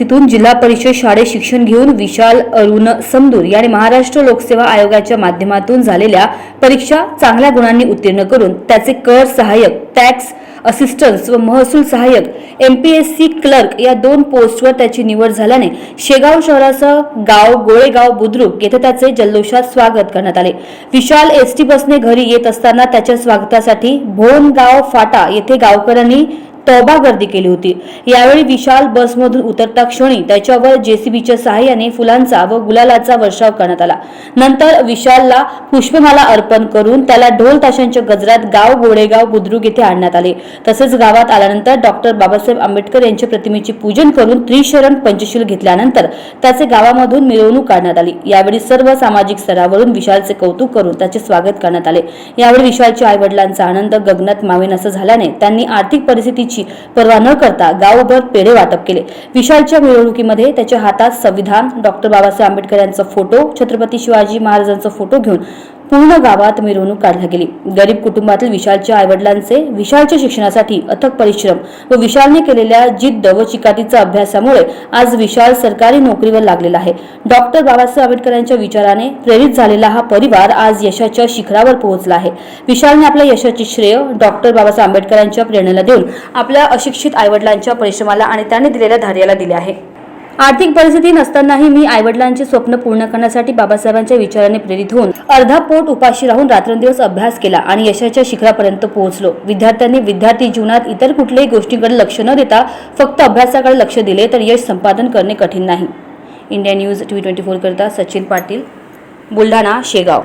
तिथून जिल्हा परिषद शाळेत शिक्षण घेऊन विशाल अरुण समदूर यांनी महाराष्ट्र लोकसेवा आयोगाच्या माध्यमातून झालेल्या परीक्षा चांगल्या गुणांनी उत्तीर्ण करून त्याचे कर सहाय्यक टॅक्स असिस्टन्स व महसूल सहाय्यक एमपीएससी क्लर्क या दोन पोस्टवर त्याची निवड झाल्याने शेगाव शहरासह गाव गोळेगाव बुद्रुक येथे त्याचे जल्लोषात स्वागत करण्यात आले. विशाल एस टी बसने घरी येत असताना त्याच्या स्वागतासाठी भोनगाव फाटा येथे गावकऱ्यांनी तौबा गर्दी केली होती. यावेळी विशाल बसमधून उतरता क्षणी त्याच्यावर जेसीबीच्या सहाय्याने फुलांचा व गुलालाचा वर्षाव करण्यात आला. नंतर विशालला पुष्पमाला अर्पण करून त्याला ढोल ताशांच्या गजरात गाव गोडेगाव बुद्रुक येथे आणण्यात आले. तसेच गावात आल्यानंतर डॉक्टर बाबासाहेब आंबेडकर यांच्या प्रतिमेचे पूजन करून त्रिशरण पंचशील घेतल्यानंतर त्याचे गावामधून मिरवणूक काढण्यात आली. यावेळी सर्व सामाजिक स्तरावरून विशालचे कौतुक करून त्याचे स्वागत करण्यात आले. यावेळी विशालच्या आई वडिलांचा आनंद गगनात मावेनासा झाल्याने त्यांनी आर्थिक परिस्थितीची पर्वा न करता गावभर पेढे वाटप केले. विशालच्या मिरवणुकीमध्ये त्याच्या हातात संविधान. डॉक्टर बाबासाहेब आंबेडकर यांचा फोटो छत्रपती शिवाजी महाराजांचा फोटो घेऊन पूर्ण गावात मिरवणूक काढली गेली गरीब कुटुंबातील विशालच्या आईवडिलांचे विशालच्या शिक्षणासाठी अथक परिश्रम व विशालने केलेल्या जिद्द व चिकाटीचा अभ्यासामुळे आज विशाल सरकारी नोकरीवर लागलेला आहे. डॉक्टर बाबासाहेब आंबेडकरांच्या विचाराने प्रेरित झालेला हा परिवार आज यशाच्या शिखरावर पोहोचला आहे. विशालने आपल्या यशाचे श्रेय डॉक्टर बाबासाहेब आंबेडकरांच्या प्रेरणेला देऊन आपल्या अशिक्षित आईवडिलांच्या परिश्रमाला आणि त्याने दिलेल्या धैर्याला दिले आहे. आर्थिक परिस्थिती नसतानाही मी आईवडिलांचे स्वप्न पूर्ण करण्यासाठी बाबासाहेबांच्या विचाराने प्रेरित होऊन अर्धा पोट उपाशी राहून रात्रंदिवस अभ्यास केला आणि यशाच्या शिखरापर्यंत पोहोचलो. विद्यार्थ्यांनी विद्यार्थी जीवनात इतर कुठल्याही गोष्टींकडे लक्ष न देता फक्त अभ्यासाकडे लक्ष दिले तर यश संपादन करणे कठीण नाही. इंडिया न्यूज टी ट्वेंटी फोरकरिता सचिन पाटील बुलढाणा शेगाव.